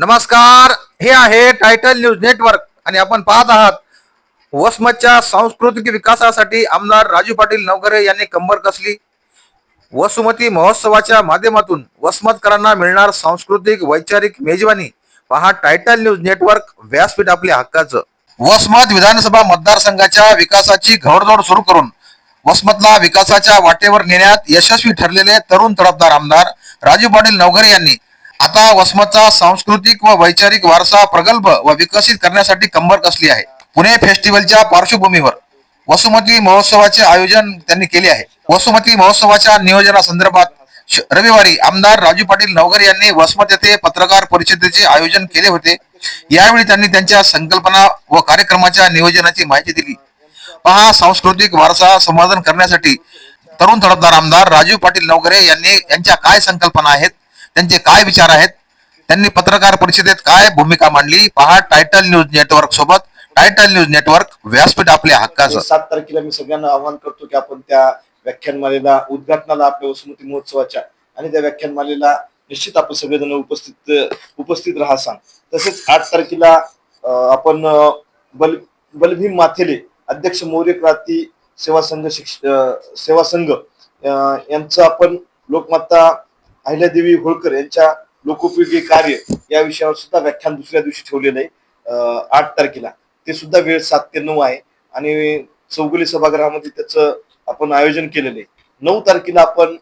नमस्कार हे आहे टायटल न्यूज नेटवर्क आणि आपण पाहत आहात वसमतच्या सांस्कृतिक विकासासाठी आमदार राजू पाटील नवकरे यांनी कंबर कसली? वसुमती महोत्सवाच्या माध्यमातून वसमतकरांना मिळणार सांस्कृतिक वैचारिक मेजवानी पहा टायटल न्यूज नेटवर्क व्यासपीठ आपल्या हक्काचं. वसमत विधानसभा मतदारसंघाच्या विकासाची घोडदौड सुरू करून वसमतला विकासाच्या वाटेवर नेण्यात यशस्वी ठरलेले तरुण तडफदार आमदार राजू पाटील नवघरे यांनी आता वसमतचा सांस्कृतिक व वैचारिक वारसा प्रगल्भ व विकसित करण्यासाठी कंबर कसली आहे? पुणे फेस्टिवलच्या पार्श्वभूमीवर वसुमती महोत्सवाचे आयोजन त्यांनी केले आहे. वसुमती महोत्सवाच्या नियोजनासंदर्भात रविवारी आमदार राजू पाटील नवघरे यांनी वसमत येथे पत्रकार परिषदेचे आयोजन केले होते. यावेळी त्यांनी त्यांच्या संकल्पना व कार्यक्रमाच्या नियोजनाची माहिती दिली. पहा सांस्कृतिक वारसा संवर्धन करण्यासाठी तरुण तडफदार आमदार राजू पाटील नवघरे यांनी यांच्या काय संकल्पना आहेत? त्यांचे काय विचार आहेत? त्यांनी पत्रकार परिषदेत काय भूमिका मांडली? पहा टायटल न्यूज नेटवर्क सोबत टायटल न्यूज नेटवर्क व्यासपीठ आपल्या हक्काचं. सात तारखेला मी सगळ्यांना आवाहन करतो की आपण त्या व्याख्यानमालेला उद्घाटनाला आपल्या वसुमती महोत्सवाच्या आणि त्या व्याख्यानमालेला निश्चित आपण सगळेजण उपस्थित उपस्थित राहा सांग. तसेच आठ तारखेला आपण बल बलभीम माथेले अध्यक्ष मौर्य क्रांती सेवा संघ शिक्ष सेवा संघ यांचं आपण लोकमाता अहिल्यादेवी होळकर यांच्या लोकोपयोगी कार्य या विषयावर सुद्धा व्याख्यान दुसऱ्या दिवशी ठेवलेलं आहे आठ तारखेला. ते सुद्धा वेळ सात ते नऊ आहे. आणि चौगुली सभागृहामध्ये त्याचं आपण आयोजन केलेलं आहे. नऊ तारखेला आपण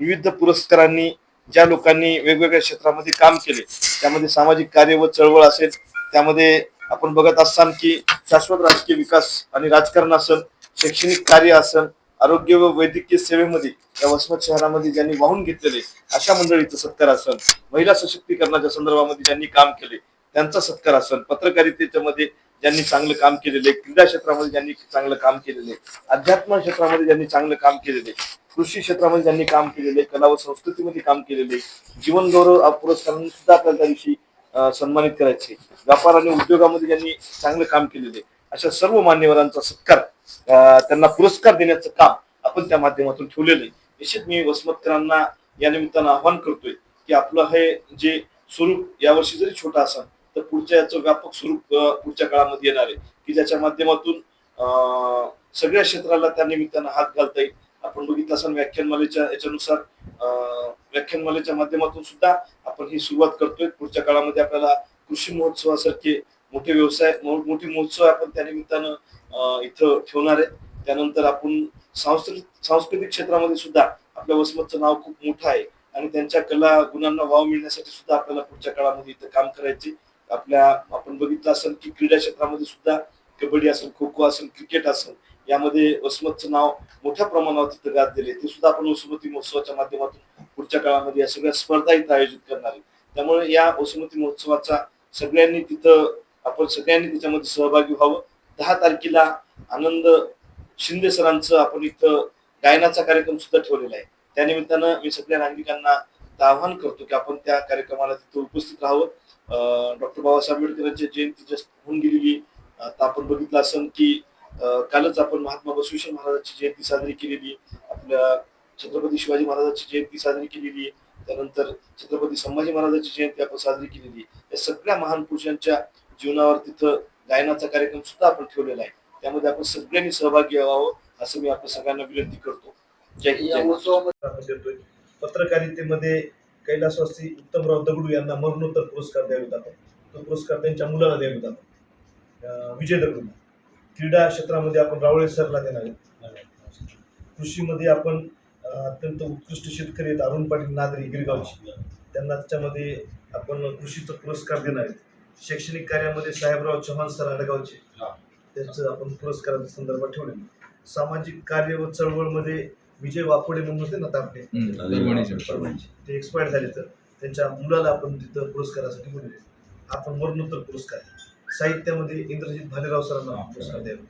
विविध पुरस्कारांनी ज्या लोकांनी वेगवेगळ्या क्षेत्रामध्ये काम केले त्यामध्ये सामाजिक कार्य व चळवळ असेल त्यामध्ये आपण बघत असताना की शाश्वत राजकीय विकास आणि राजकारण असेल शैक्षणिक कार्य असेल आरोग्य व वैद्यकीय सेवेमध्ये या वसमत शहरामध्ये ज्यांनी वाहून घेतलेले अशा मंडळीचा सत्कार आसन महिला सशक्तीकरणाच्या संदर्भामध्ये ज्यांनी काम केले त्यांचा सत्कार आसन पत्रकारितेच्या मध्ये ज्यांनी चांगलं काम केलेले क्रीडा क्षेत्रामध्ये ज्यांनी चांगलं काम केलेले अध्यात्म क्षेत्रामध्ये ज्यांनी चांगलं काम केलेले कृषी क्षेत्रामध्ये ज्यांनी काम केलेले कला व संस्कृतीमध्ये काम केलेले जीवन गौरव पुरस्कारांनी सुद्धा आपल्याला त्या दिवशी सन्मानित करायचे. व्यापार आणि उद्योगामध्ये ज्यांनी चांगलं काम केलेले अशा सर्व मान्यवरांचा सत्कार त्यांना पुरस्कार देण्याचं काम आपण त्या माध्यमातून ठेवलेलं आहे. निश्चित मी वसमतकरांना या निमित्तानं आवाहन करतोय की आपलं हे जे स्वरूप यावर्षी जरी छोटा असेल तर पुढच्या याचं व्यापक स्वरूप पुढच्या काळामध्ये येणार आहे. की ज्याच्या माध्यमातून अं, सगळ्या क्षेत्राला त्या निमित्तानं हात घालता येईल. आपण बघितलं असाल व्याख्यानमालेच्या याच्यानुसार अं, व्याख्यानमालेच्या माध्यमातून सुद्धा आपण ही सुरुवात करतोय. पुढच्या काळामध्ये आपल्याला कृषी महोत्सवासारखे मोठे व्यवसाय मोठे महोत्सव आपण त्या निमित्तानं इथं ठेवणार आहे. त्यानंतर आपण सांस्कृतिक सांस्कृतिक क्षेत्रामध्ये सुद्धा आपल्या वसमतचं नाव खूप मोठं आहे आणि त्यांच्या कला गुणांना वाव मिळण्यासाठी सुद्धा आपल्याला पुढच्या काळामध्ये इथं काम करायचे. आपल्या आपण बघितलं असेल की क्रीडा क्षेत्रामध्ये सुद्धा कबड्डी असेल खो खो असेल क्रिकेट असेल यामध्ये वसमतचं नाव मोठ्या प्रमाणावर तिथं गाजलेले ते सुद्धा आपण वसुमती महोत्सवाच्या माध्यमातून पुढच्या काळामध्ये या सगळ्या स्पर्धा इथं आयोजित करणार आहे. त्यामुळे या वसुमती महोत्सवाचा सगळ्यांनी तिथं आपण सगळ्यांनी त्याच्यामध्ये सहभागी व्हावं. दहा तारखेला आनंद शिंदे सरांचं आपण इथं गायनाचा कार्यक्रम सुद्धा ठेवलेला आहे. त्यानिमित्तानं मी सगळ्या नागरिकांना आवाहन करतो की आपण त्या कार्यक्रमाला तिथं उपस्थित राहावं. डॉक्टर बाबासाहेब आंबेडकरांची जयंती जस्ट होऊन गेलेली आता आपण बघितलं असेल की कालच आपण महात्मा बसवेश्वर महाराजांची जयंती साजरी केलेली आपल्या छत्रपती शिवाजी महाराजांची जयंती साजरी केलेली त्यानंतर छत्रपती संभाजी महाराजांची जयंती आपण साजरी केलेली या सगळ्या महान पुरुषांच्या जीवनावर तिथं गायनाचा कार्यक्रम सुद्धा आपण ठेवलेला आहे. त्यामध्ये आपण सगळ्यांनी सहभागी व्हावं असं मी आपण सगळ्यांना विनंती करतो. पत्रकारितेमध्ये कैलासवासी उत्तमराव दगडू यांना मरणोत्तर पुरस्कार द्यावेत आपण. तो पुरस्कार त्यांच्या मुलाला द्यावेत आपण. अं, विजय दगडू. क्रीडा क्षेत्रामध्ये आपण रावळे सरला देणार आहे कृषीमध्ये आपण अत्यंत उत्कृष्ट शेतकरी आहेत अरुण पाटील नागरी गिरगावचे. त्यांना त्याच्यामध्ये आपण कृषीचा पुरस्कार देणार आहेत. शैक्षणिक कार्यामध्ये साहेबराव चव्हाण सर आडगावचे. त्यांचं आपण पुरस्काराच्या संदर्भात ठेवलेलं सामाजिक कार्य व चळवळमध्ये विजय वाकोडे म्हणून होते ना तापडे ते एक्सपायर झाले तर त्यांच्या मुलाला आपण तिथं पुरस्कारासाठी बोलले आपण मरणोत्तर पुरस्कार. साहित्यामध्ये इंद्रजित भालेराव सरांना पुरस्कार द्यावे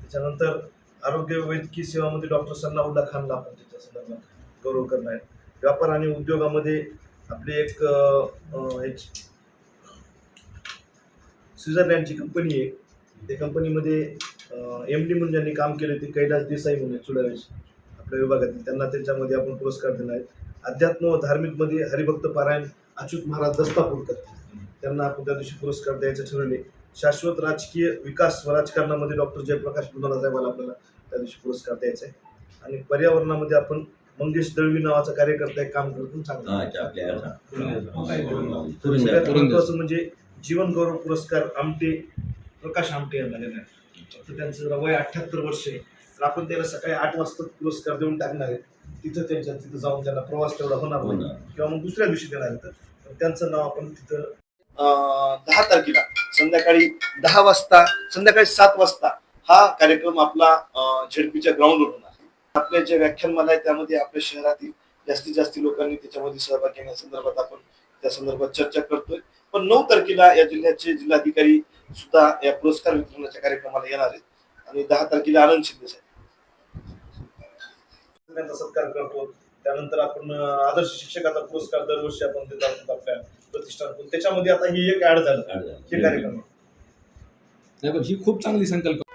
त्याच्यानंतर आरोग्य वैद्यकीय सेवामध्ये डॉक्टर सन्नाउल्ला खानला आपण त्याच्या संदर्भात गौरव करणार व्यापार आणि उद्योगामध्ये आपली एक एक स्वित्झर्लंडची कंपनी आहे. त्या कंपनीमध्ये एम डी म्हणून ज्यांनी काम केले ते कैलास देसाई म्हणून चुडावेश आपल्या विभागातील. त्यांना त्याच्यामध्ये आपण पुरस्कार दिला आहे. अध्यात्म व धार्मिकमध्ये हरिभक्त पारायण अच्युत महाराज दस्तापूरकर त्यांना आपण त्या दिवशी पुरस्कार द्यायचे ठरवले. शाश्वत राजकीय विकास व राजकारणामध्ये डॉक्टर जयप्रकाश मुदाला साहेबांना आपल्याला त्या दिवशी पुरस्कार द्यायचा आहे. आणि पर्यावरणामध्ये आपण मंगेश दळवी नावाचा कार्यकर्ता एक काम करतो चांगलं महत्वाचं म्हणजे जीवन गौरव पुरस्कार आमटे प्रकाश आमटे यांना आहे तर त्यांचं जरा वय अठ्याहत्तर वर्ष आहे. तर आपण त्याला सकाळी आठ वाजता पुरस्कार देऊन टाकणार आहे. तिथं त्यांच्या तिथं जाऊन त्यांना प्रवास तेवढा होणार नाही. किंवा मग दुसऱ्या दिवशी देणार तर. त्यांचं नाव आपण तिथं दहा तारखेला संध्याकाळी दहा वाजता संध्याकाळी सात वाजता हा कार्यक्रम आपला झेडपीच्या ग्राउंडवर होणार. आहे. आपले जे व्याख्यानमाला आहे त्यामध्ये आपल्या शहरातील जास्तीत जास्त लोकांनी त्याच्यामध्ये सहभाग घेण्यासंदर्भात आपण त्या संदर्भात चर्चा करतोय. पण नऊ तारखेला या जिल्ह्याचे जिल्हाधिकारी सुद्धा या पुरस्कार वितरणाच्या कार्यक्रमाला येणार आहेत. आणि दहा तारखेला आनंद शिंदे साहेब. त्यांचा सत्कार करतो. त्यानंतर आपण आदर्श शिक्षकाचा पुरस्कार दरवर्षी आपण देत आहोत आपल्या प्रतिष्ठानातून त्याच्यामध्ये आता ही एक ऍड झालं. हे कार्यक्रम. नाही पण ही खूप चांगली संकल्पना